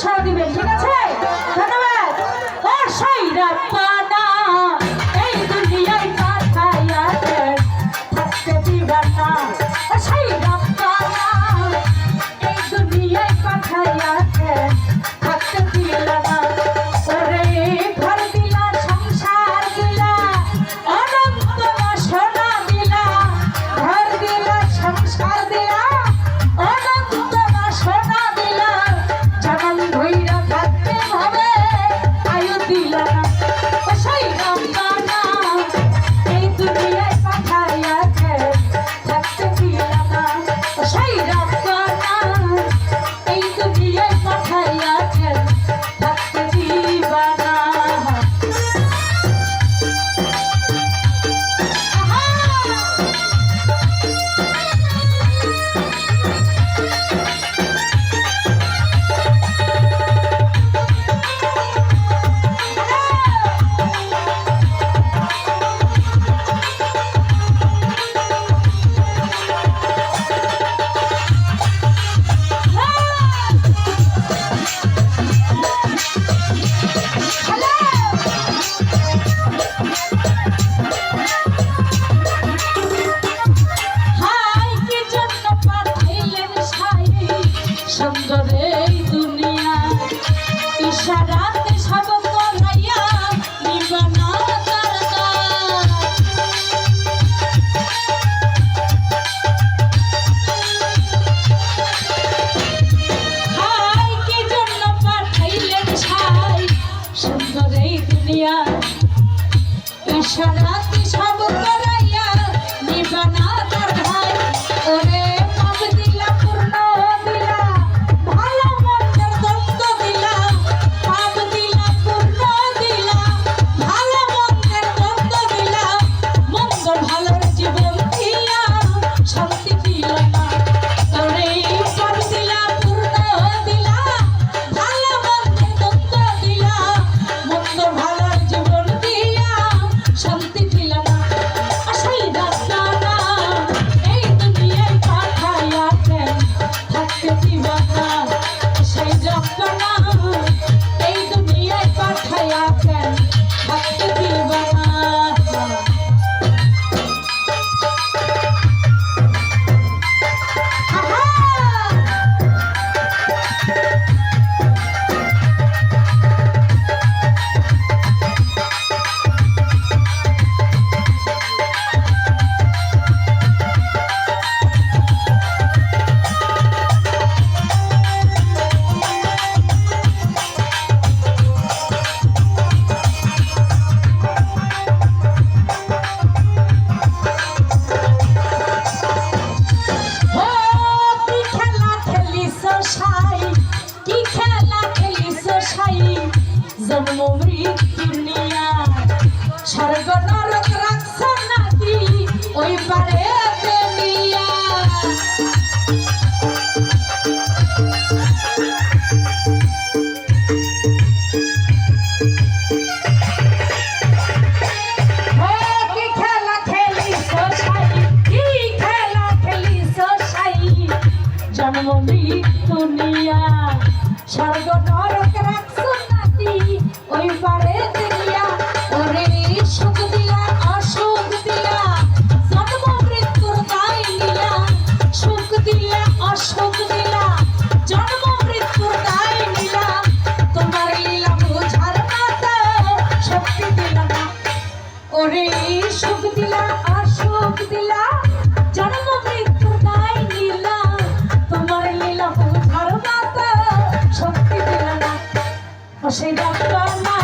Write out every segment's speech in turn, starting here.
উৎসাহ দিবেন ঠিক আছে? জন্ম মৃত্যু নিয়া স্বর্গ নরক রাখছ নাকি? ওই পারে ওরে সুখ দিলা আর সুখ দিলা জন্ম মৃত্যু তাই নীলা, তোমার লীলা বুঝার মাতা শক্তি দিলা না। সেই ডাক্তার না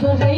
Gracias.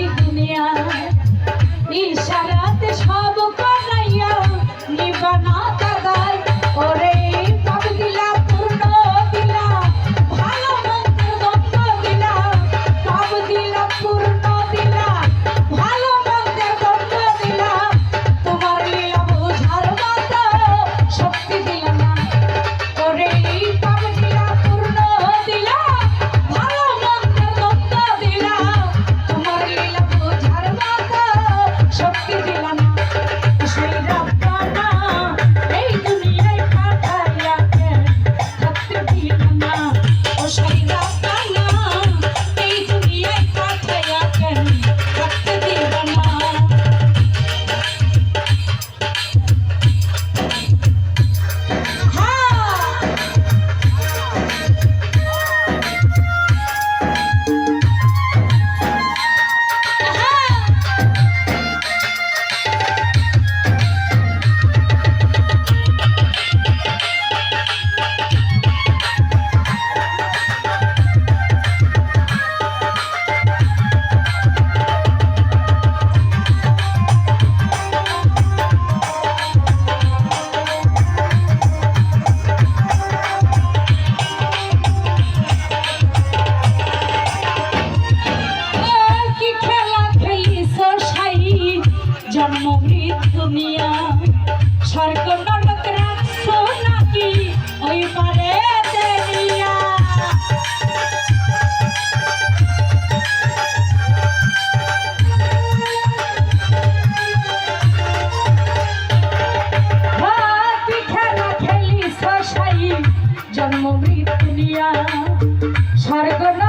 স্বর্গ